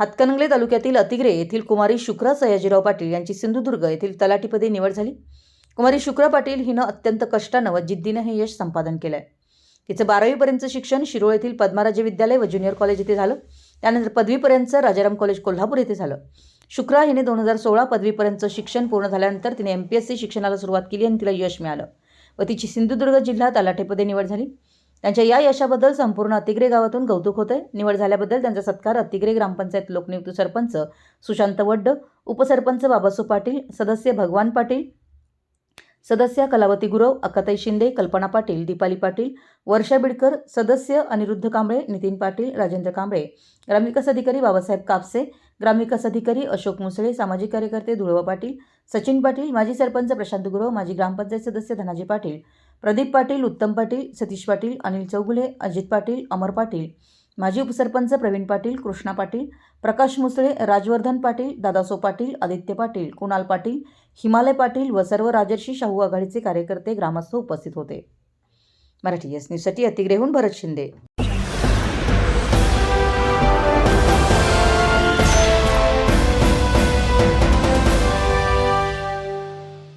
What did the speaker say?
हातकणंगले तालुक्यातील अतिग्रे येथील कुमारी शुक्रा सयाजीराव पाटील यांची सिंधुदुर्ग येथील तलाठीपदी निवड झाली. कुमारी शुक्रा पाटील हिनं अत्यंत कष्टानं व जिद्दीनं हे यश संपादन केलं आहे तिचं बारावीपर्यंतचं शिक्षण शिरोळ येथील पद्माराजे विद्यालय व ज्युनियर कॉलेज येथे झालं. त्यानंतर पदवीपर्यंतचं राजाराम कॉलेज कोल्हापूर येथे झालं. शुक्रा हिने दोन हजार सोळा पदवीपर्यंतचं शिक्षण पूर्ण झाल्यानंतर तिने एम पी एस सी शिक्षणाला सुरुवात केली आणि तिला यश मिळालं व तिची सिंधुदुर्ग जिल्हा तलाठेपदे निवड झाली. त्यांच्या या यशाबद्दल संपूर्ण अतिग्रे गावातून कौतुक होते निवड झाल्याबद्दल त्यांचा सत्कार अतिग्रे ग्रामपंचायत लोकनियुक्त सरपंच सुशांत वड्ड उपसरपंच बाबासू पाटील सदस्य भगवान पाटील सदस्य कलावती गुरव अक्काताई शिंदे कल्पना पाटील दीपाली पाटील वर्षा बिडकर सदस्य अनिरुद्ध कांबळे नितीन पाटील राजेंद्र कांबळे ग्रामविकास अधिकारी बाबासाहेब कापसे ग्रामविकास अधिकारी अशोक मुसळे सामाजिक कार्यकर्ते धुळवा पाटील सचिन पाटील माजी सरपंच प्रशांत गुरव माजी ग्रामपंचायत सदस्य धनाजी पाटील प्रदीप पाटील उत्तम पाटील सतीश पाटील अनिल चौगुले अजित पाटील अमर पाटील. माजी उपसरपंच प्रवीण पाटील कृष्णा पाटील प्रकाश मुसळे राजवर्धन पाटील दादासो पाटील आदित्य पाटील कुणाल पाटील हिमालय पाटील व सर्व राजर्षी शाहू आघाडीचे कार्यकर्ते ग्रामस्थ उपस्थित होते. मराठी एस न्यूजसाठी अतिग्रेहून भरत शिंदे.